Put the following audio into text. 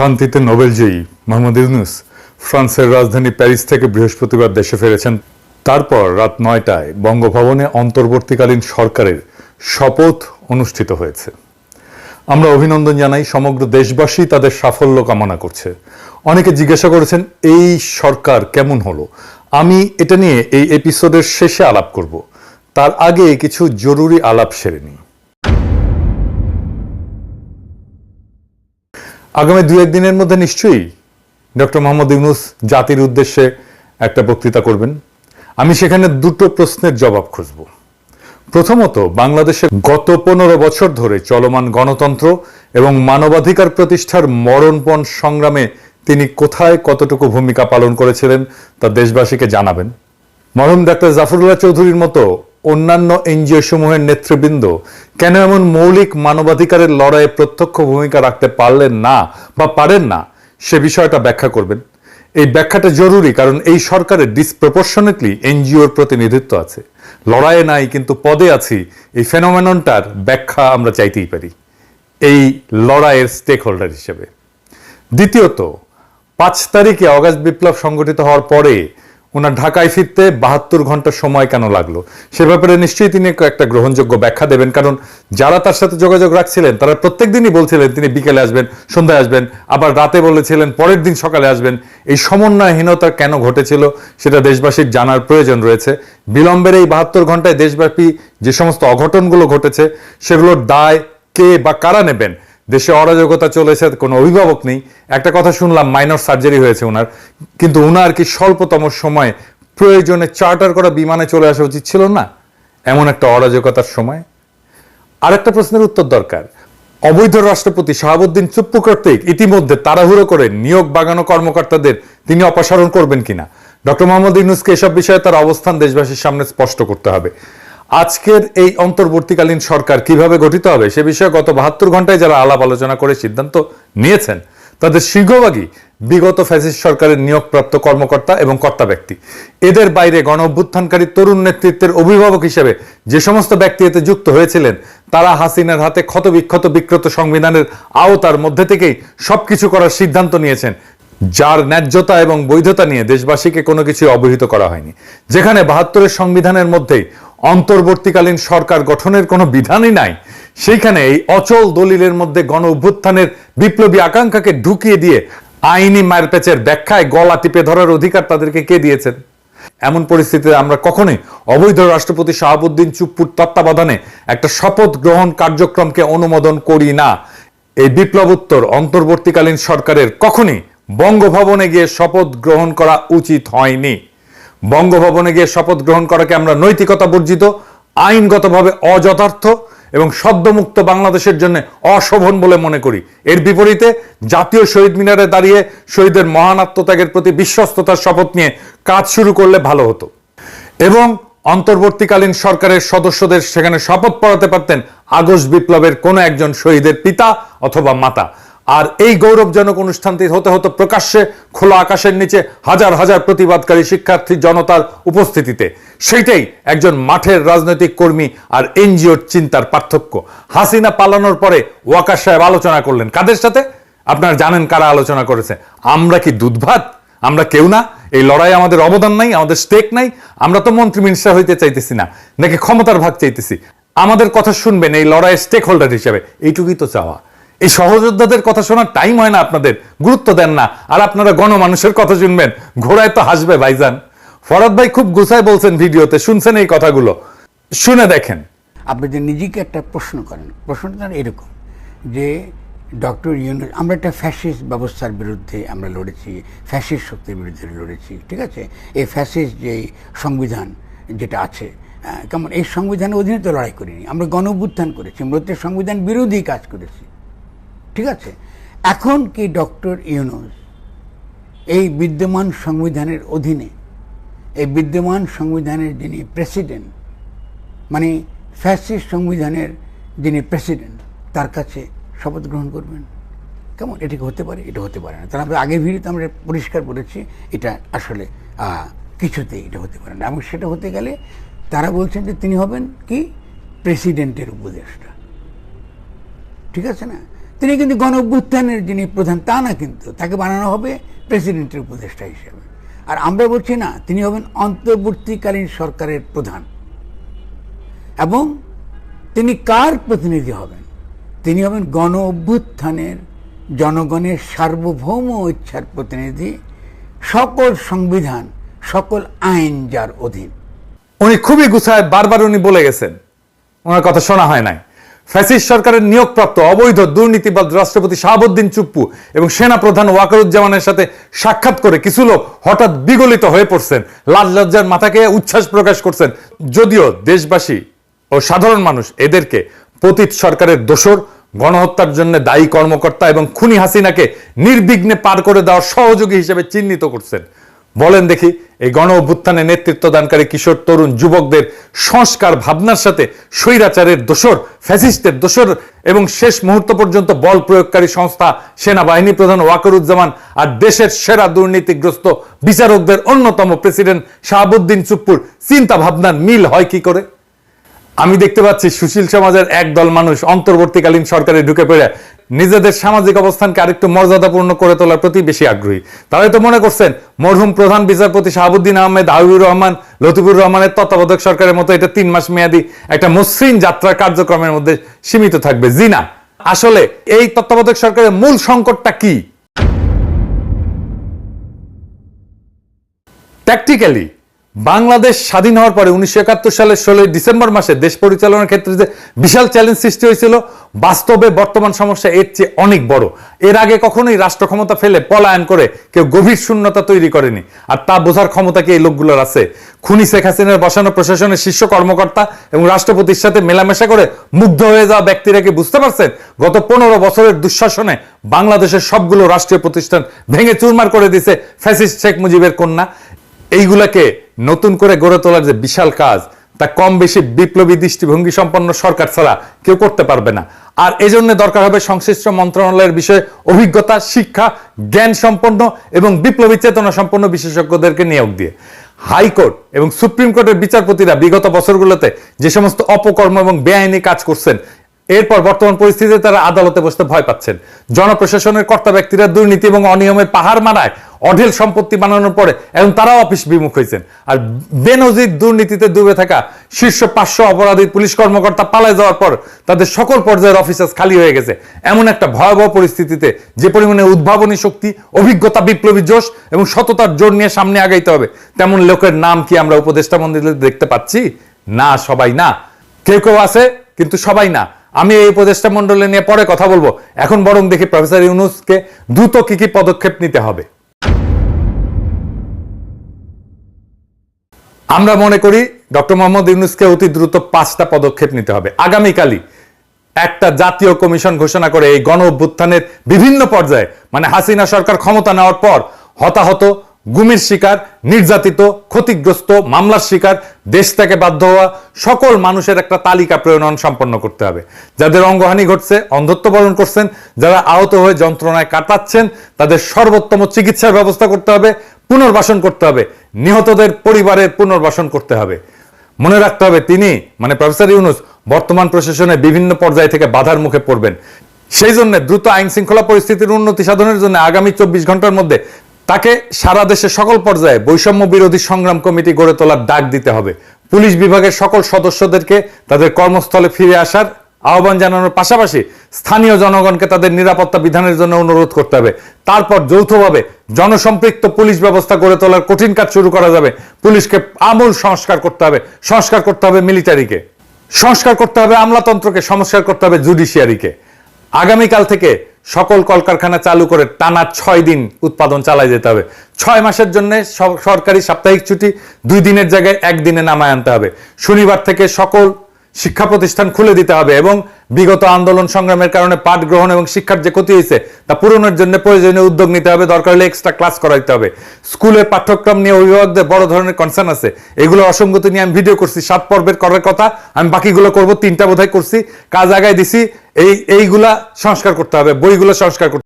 শান্তিতে নোবেলজয়ী মোহাম্মদ ইউনুস। ফ্রান্সের রাজধানী প্যারিস থেকে বৃহস্পতিবার দেশে ফিরেছেন। তারপর রাত নয়টায় বঙ্গভবনে অন্তর্বর্তীকালীন সরকারের শপথ অনুষ্ঠিত হয়েছে। আমরা অভিনন্দন জানাই সমগ্র দেশবাসী তাদের সাফল্য কামনা করছে। অনেকে জিজ্ঞাসা করেছেন, এই সরকার কেমন হলো? আমি এটা নিয়ে এই এপিসোডের শেষে আলাপ করব। তার আগে কিছু জরুরি আলাপ সেরে নিই। আগামী দু একদিনের মধ্যে নিশ্চয়ই ডক্টর মোহাম্মদ ইউনুস জাতির উদ্দেশ্যে একটা বক্তৃতা করবেন। আমি সেখানে দুটো প্রশ্নের জবাব খুঁজব। প্রথমত, বাংলাদেশে গত পনেরো বছর ধরে চলমান গণতন্ত্র এবং মানবাধিকার প্রতিষ্ঠার মরণপণ সংগ্রামে তিনি কোথায় কতটুকু ভূমিকা পালন করেছিলেন তা দেশবাসীকে জানাবেন। মরহুম ডাক্তার জাফরুল্লাহ চৌধুরীর মতো অন্যান্য এনজিও সমূহের নেতৃবৃন্দ, কেন এমন মৌলিক মানবাধিকারের লড়াইয়ে প্রত্যক্ষ ভূমিকা রাখতে পারলেন না বা পারেন না, সে বিষয়টা ব্যাখ্যা করবেন। এই ব্যাখ্যাটা জরুরি কারণ এই সরকারের ডিসপ্রপোর্শনেটলি এনজিওর প্রতিনিধিত্ব আছে। লড়াইয়ে নাই, কিন্তু পদে আছি, এই ফেনোমেননটার ব্যাখ্যা আমরা চাইতেই পারি। এই লড়াইয়ের স্টেক হোল্ডার হিসেবে। দ্বিতীয়ত, পাঁচ তারিখে অগাস্ট বিপ্লব সংগঠিত হওয়ার পরে ওনার ঢাকায় ফিরতে বাহাত্তর ঘণ্টা সময় কেন লাগল? সে ব্যাপারে নিশ্চয়ই তিনি একটা গ্রহণযোগ্য ব্যাখ্যা দেবেন, কারণ যারা তার সাথে যোগাযোগ রাখছিলেন, তারা প্রত্যেক দিনই বলছিলেন, তিনি বিকেলে আসবেন, সন্ধ্যায় আসবেন, আবার রাতে বলেছিলেন পরের দিন সকালে আসবেন। এই সমন্বয়হীনতা কেন ঘটেছিল সেটা দেশবাসীর জানার প্রয়োজন রয়েছে। বিলম্বের এই বাহাত্তর ঘন্টায় দেশব্যাপী যে সমস্ত অঘটনগুলো ঘটেছে, সেগুলোর দায় কে বা কারা নেবেন? দেশে অরাজকতা চলেছে, কোনো অভিভাবক নেই। একটা কথা শুনলাম, মাইনর সার্জারি হয়েছে ওনার। কিন্তু ওনার কি স্বল্পতম সময় প্রয়োজনে চার্টার করা বিমানে চলে আসা উচিত ছিল না? এমন একটা অরাজকতার সময়। আরেকটা প্রশ্নের উত্তর দরকার। অবৈধ রাষ্ট্রপতি শাহাবুদ্দিন চুপ্পু কর্তৃক ইতিমধ্যে তাড়াহুড়ো করে নিয়োগ বাগানো কর্মকর্তাদের তিনি অপসারণ করবেন কিনা? ডক্টর মোহাম্মদ ইউনুসকে এসব বিষয়ে তার অবস্থান দেশবাসীর সামনে স্পষ্ট করতে হবে। আজকের এই অন্তর্বর্তীকালীন সরকার কীভাবে গঠিত হবে সে বিষয়ে গত বাহাত্তর ঘন্টায় যারা আলাপ আলোচনা করে সিদ্ধান্ত নিয়েছেন, তাদের শীঘ্রভাগী বিগত ফ্যাসিস্ট সরকারের নিয়োগপ্রাপ্ত কর্মকর্তা এবং কর্তা ব্যক্তি। এদের বাইরে গণ অভ্যুত্থানকারী তরুণ নেতৃত্বের অভিভাবক হিসেবে যে সমস্ত ব্যক্তি এতে যুক্ত হয়েছিলেন, তারা হাসিনার হাতে ক্ষতবিক্ষত বিক্রত সংবিধানের আওতার মধ্যে থেকেই সবকিছু করার সিদ্ধান্ত নিয়েছেন, যার ন্যায্যতা এবং বৈধতা নিয়ে দেশবাসীকে কোনো কিছু অবহিত করা হয়নি। যেখানে বাহাত্তরের সংবিধানের মধ্যেই অন্তর্বর্তীকালীন সরকার গঠনের কোনো বিধানই নাই। সেইখানে এই অচল দলিলের মধ্যে গণ অভ্যুত্থানের বিপ্লবী আকাঙ্ক্ষাকে ঢুকিয়ে দিয়ে আইনি মারপেচের ব্যাখ্যায় গলা টিপে ধরার অধিকার তাদেরকে কে দিয়েছেন? এমন পরিস্থিতিতে আমরা কখনোই অবৈধ রাষ্ট্রপতি শাহাবুদ্দিন চুপ্পুর তত্ত্বাবধানে একটা শপথ গ্রহণ কার্যক্রমকে অনুমোদন করি না। এই বিপ্লবোত্তর অন্তর্বর্তীকালীন সরকারের কখনই বঙ্গভবনে গিয়ে শপথ গ্রহণ করা উচিত হয়নি। বঙ্গভবনে গিয়ে শপথ গ্রহণ করাকে আমরা নৈতিকতা বর্জিত, আইনগতভাবে অযথার্থ এবং সদ্যমুক্ত বাংলাদেশের জন্য অশোভন বলে মনে করি। এর বিপরীতে জাতীয় শহীদ মিনারে দাঁড়িয়ে শহীদের মহান আত্মত্যাগের প্রতি বিশ্বস্ততার শপথ নিয়ে কাজ শুরু করলে ভালো হতো। এবং অন্তর্বর্তীকালীন সরকারের সদস্যদের সেখানে শপথ পড়াতে পারতেন আগস্ট বিপ্লবের কোনো একজন শহীদের পিতা অথবা মাতা। আর এই গৌরবজনক অনুষ্ঠানটি হতে হতো প্রকাশ্যে খোলা আকাশের নিচে হাজার হাজার প্রতিবাদকারী শিক্ষার্থী জনতার উপস্থিতিতে। সেইটাই একজন মাঠের রাজনৈতিক কর্মী আর এনজিওর চিন্তার পার্থক্য। হাসিনা পালানোর পরে ওয়াকার সাহেব আলোচনা করলেন। কাদের সাথে? আপনারা জানেন কারা আলোচনা করেছে। আমরা কি দুধভাত? আমরা কেউ না? এই লড়াই আমাদের অবদান নাই, আমাদের স্টেক নাই। আমরা তো মন্ত্রী মিনিস্টার হইতে চাইতেছি না, নাকি ক্ষমতার ভাগ চাইতেছি। আমাদের কথা শুনবেন এই লড়াইয়ের স্টেক হোল্ডার হিসেবে। এইটুকুই তো চাওয়া। এই সহযোদ্ধাদের কথা শোনার টাইম হয় না আপনাদের, গুরুত্ব দেন না। আর আপনারা গণমানুষের কথা শুনবেন। ঘোড়ায় তো হাসবে ভাইজান। ফরাদ ভাই খুব গুছায় বলছেন ভিডিওতে, শুনছেন এই কথাগুলো। শুনে দেখেন। আপনি যে নিজেকে একটা প্রশ্ন করেন, প্রশ্নটা এরকম, যে ডক্টর ইউনুস, আমরা একটা ফ্যাসিস্ট ব্যবস্থার বিরুদ্ধে আমরা লড়েছি ফ্যাসিস্ট শক্তির বিরুদ্ধে লড়েছি, ঠিক আছে? এই ফ্যাসিস্ট যে সংবিধান যেটা আছে কেমন? এই সংবিধানের অধীনে তো লড়াই করিনি। আমরা গণ করেছি, মূলত সংবিধান বিরোধী কাজ করেছি। ঠিক আছে? এখন কি ডক্টর ইউনুস এই বিদ্যমান সংবিধানের অধীনে, এই বিদ্যমান সংবিধানের যিনি প্রেসিডেন্ট মানে ফ্যাসিস্ট সংবিধানের যিনি প্রেসিডেন্ট, তার কাছে শপথ গ্রহণ করবেন? কেমন? এটা হতে পারে? এটা হতে পারে না। তাহলে আমরা আগের ভিডিওতে আমরা পরিষ্কার বলেছি, এটা আসলে কিছুতেই এটা হতে পারে না। এবং সেটা হতে গেলে তারা বলছেন যে তিনি হবেন কি? প্রেসিডেন্টের উপদেষ্টা। ঠিক আছে না? তিনি কিন্তু গণ অভ্যুত্থানের যিনি প্রধান, তা না কিন্তু। তাকে বানানো হবে প্রেসিডেন্টের উপদেষ্টা হিসেবে। আর আমরা বলছি না, তিনি হবেন অন্তর্বর্তীকালীন সরকারের প্রধান। এবং তিনি কার প্রতিনিধি হবেন? তিনি হবেন গণ অভ্যুত্থানের জনগণের সার্বভৌম ইচ্ছার প্রতিনিধি, সকল সংবিধান, সকল আইন যার অধীন। উনি খুবই গুছায় বারবার উনি বলে গেছেন। ওনার কথা শোনা হয় নাই। ফ্যাসিস্ট সরকারের নিয়োগপ্রাপ্ত অবৈধ দুর্নীতিবাদ রাষ্ট্রপতি শাহাবুদ্দিন চুপ্পু এবং সেনা প্রধান ওয়াকারুজ্জামানের সাথে সাক্ষাৎ করে কিছু লোক হঠাৎ বিগলিত হয়ে পড়ছেন লাল লজ্জার মাথাকে উচ্ছ্বাস প্রকাশ করছেন। যদিও দেশবাসী ও সাধারণ মানুষ এদেরকে পতিত সরকারের দোসর গণহত্যার জন্য দায়ী কর্মকর্তা এবং খুনি হাসিনাকে নির্বিঘ্নে পার করে দেওয়ার সহযোগী হিসেবে চিহ্নিত করছেন। বলেন দেখি, এই গণ অভ্যুত্থানে নেতৃত্ব দানকারী কিশোর তরুণ যুবকদের সংস্কার ভাবনার সাথে স্বৈরাচারের দোসর ফ্যাসিস্টের দোসর এবং শেষ মুহূর্ত পর্যন্ত বল প্রয়োগকারী সংস্থা সেনাবাহিনী প্রধান ওয়াকরুজ্জামান আর দেশের সেরা দুর্নীতিগ্রস্ত বিচারকদের অন্যতম প্রেসিডেন্ট শাহাবুদ্দিন চুপ্পুর চিন্তা ভাবনার মিল হয় কি করে? আমি দেখতে পাচ্ছি সুশীল সমাজের একদল মানুষ অন্তর্বর্তীকালীন সরকারে ঢুকে পড়ে। নিজেদের সামাজিক অবস্থানকে আরেকটু মর্যাদাপূর্ণ করে তোলার প্রতি বেশি আগ্রহী। তারাই তো মনে করছেন, মরহুম প্রধান বিচারপতি শাহাবুদ্দিন আহমেদ হাবিবুর রহমান, লতিফুর রহমানের তত্ত্বাবধায়ক সরকারের মতো এটা তিন মাস মেয়াদী একটা মসৃণ যাত্রা কার্যক্রমের মধ্যে সীমিত থাকবে। জি না আসলে এই তত্ত্বাবধায়ক সরকারের মূল সংকটটা কি? প্র্যাকটিক্যালি বাংলাদেশ স্বাধীন হওয়ার পরে উনিশশো একাত্তর সালের ষোলোই ডিসেম্বর মাসে দেশ পরিচালনার ক্ষেত্রে যে বিশাল চ্যালেঞ্জ সৃষ্টি হয়েছিল, বাস্তবে বর্তমান সমস্যা এর চেয়ে অনেক বড়। এর আগে কখনোই রাষ্ট্র ক্ষমতা ফেলে পলায়ন করে কেউ গভীর শূন্যতা তৈরি করেনি। আর তা বোঝার ক্ষমতা কি এই লোকগুলোর আছে? খুনি শেখ হাসিনার বসানো প্রশাসনের শীর্ষ কর্মকর্তা এবং রাষ্ট্রপতির সাথে মেলামেশা করে মুগ্ধ হয়ে যাওয়া ব্যক্তিরা কি বুঝতে পারছেন? গত পনেরো বছরের দুঃশাসনে বাংলাদেশের সবগুলো রাষ্ট্রীয় প্রতিষ্ঠান ভেঙে চুরমার করে দিছে ফ্যাসিস্ট শেখ মুজিবের কন্যা। এইগুলাকে নতুন করে গড়ে তোলার যে বিশাল কাজ, তা কম বেশি বিপ্লবী দৃষ্টিভঙ্গি সম্পন্ন সরকার ছাড়া কেউ করতে পারবে না। আর এজন্য দরকার হবে সংশ্লিষ্ট মন্ত্রণালয়ের বিষয়ে অভিজ্ঞতা, শিক্ষা, জ্ঞান সম্পন্ন এবং বিপ্লবী চেতনা সম্পন্ন বিশেষজ্ঞদেরকে নিয়োগ দিয়ে। হাইকোর্ট এবং সুপ্রিম কোর্টের বিচারপতিরা বিগত বছরগুলোতে যে সমস্ত অপকর্ম এবং বেআইনি কাজ করছেন, এরপর বর্তমান পরিস্থিতিতে তারা আদালতে বসতে ভয় পাচ্ছেন। জনপ্রশাসনের কর্তা ব্যক্তিরা দুর্নীতি এবং অনিয়মের পাহাড় মানায় অঢেল সম্পত্তি বানানোর পরে এখন তারাও অফিস বিমুখ হয়েছেন। আর বেনজির দুর্নীতিতে ডুবে থাকা শীর্ষ পাঁচশো অপরাধী পুলিশ কর্মকর্তা পালায় যাওয়ার পর তাদের সকল পর্যায়ের অফিসার্স খালি হয়ে গেছে। এমন একটা ভয়াবহ পরিস্থিতিতে যে পরিমাণে উদ্ভাবনী শক্তি, অভিজ্ঞতা, বিপ্লবী জোশ এবং সততার জোর নিয়ে সামনে আগাইতে হবে। তেমন লোকের নাম কি আমরা উপদেষ্টা মন্দিরে দেখতে পাচ্ছি? না, সবাই না। কেউ কেউ আছে, কিন্তু সবাই না। আমি এই উপদেষ্টা মন্ডলে নিয়ে পরে কথা বলব। এখন বরং দেখি প্রফেসর ইউনুসকে দ্রুত কি কি পদক্ষেপ নিতে হবে। আমরা মনে করি ডক্টর মোহাম্মদ ইউনুসকে অতি দ্রুত পাঁচটা পদক্ষেপ নিতে হবে। আগামীকালই একটা জাতীয় কমিশন ঘোষণা করে এই গণ অভ্যুত্থানের বিভিন্ন পর্যায়ে মানে হাসিনা সরকার ক্ষমতা নেওয়ার পর হতাহত, গুমের শিকার, নির্যাতিত, ক্ষতিগ্রস্ত, মামলার শিকার, দেশ থেকে বাধ্য হওয়া সকল মানুষের একটা তালিকা প্রণয়ন সম্পন্ন করতে হবে। যাদের অঙ্গহানি ঘটছে, অন্ধত্ব বরণ করছেন, যারা আহত হয়ে যন্ত্রণায় কাটাচ্ছেন, তাদের সর্বোত্তম চিকিৎসার ব্যবস্থা করতে হবে। পুনর্বাসন করতে হবে। নিহতদের পরিবারের পুনর্বাসন করতে হবে। মনে রাখতে হবে তিনি মানে প্রফেসর ইউনুস, বর্তমান প্রশাসনের বিভিন্ন পর্যায় থেকে বাধার মুখে পড়বেন। সেই জন্য দ্রুত আইন শৃঙ্খলা পরিস্থিতির উন্নতি সাধনের জন্য আগামী চব্বিশ ঘণ্টার মধ্যে তাকে সারা দেশে সকল পর্যায়ে বৈষম্য বিরোধী সংগ্রাম কমিটি গড়ে তোলার ডাক দিতে হবে। পুলিশ বিভাগের সকল সদস্যদেরকে তাদের কর্মস্থলে ফিরে আসার আহ্বান জানানোর পাশাপাশি স্থানীয় জনগণকে তাদের নিরাপত্তা বিধানের জন্য অনুরোধ করতে হবে। তারপর যৌথভাবে জনসম্পৃক্ত পুলিশ ব্যবস্থা গড়ে তোলার কঠিন কাজ শুরু করা যাবে। পুলিশকে আমূল সংস্কার করতে হবে। সংস্কার করতে হবে মিলিটারিকে। সংস্কার করতে হবে আমলাতন্ত্রকে। সংস্কার করতে হবে জুডিশিয়ারিকে। আগামীকাল থেকে সকল কলকারখানা চালু করে টানা ছয় দিন উৎপাদন চালায় যেতে হবে। ছয় মাসের জন্য সরকারি সাপ্তাহিক ছুটি। দুই দিনের জায়গায় একদিনে নামায় আনতে হবে। শনিবার থেকে সকল শিক্ষা প্রতিষ্ঠান খুলে দিতে হবে এবং বিগত আন্দোলন সংগ্রামের কারণে পাঠ গ্রহণ এবং শিক্ষার যে ক্ষতি হয়েছে তা পূরণের জন্য প্রয়োজনীয় উদ্যোগ নিতে হবে। দরকার হলে এক্সট্রা ক্লাস করাইতে হবে। স্কুলের পাঠ্যক্রম নিয়ে অভিভাবকদের বড় ধরনের কনসার্ন আছে। এগুলো অসঙ্গতি নিয়ে আমি ভিডিও করছি। সাত পর্বের করার কথা। আমি বাকিগুলো করব। তিনটা বোধহয় করছি। কাজ আগায় দিছি। এই, এইগুলা সংস্কার করতে হবে। বইগুলো সংস্কার করতে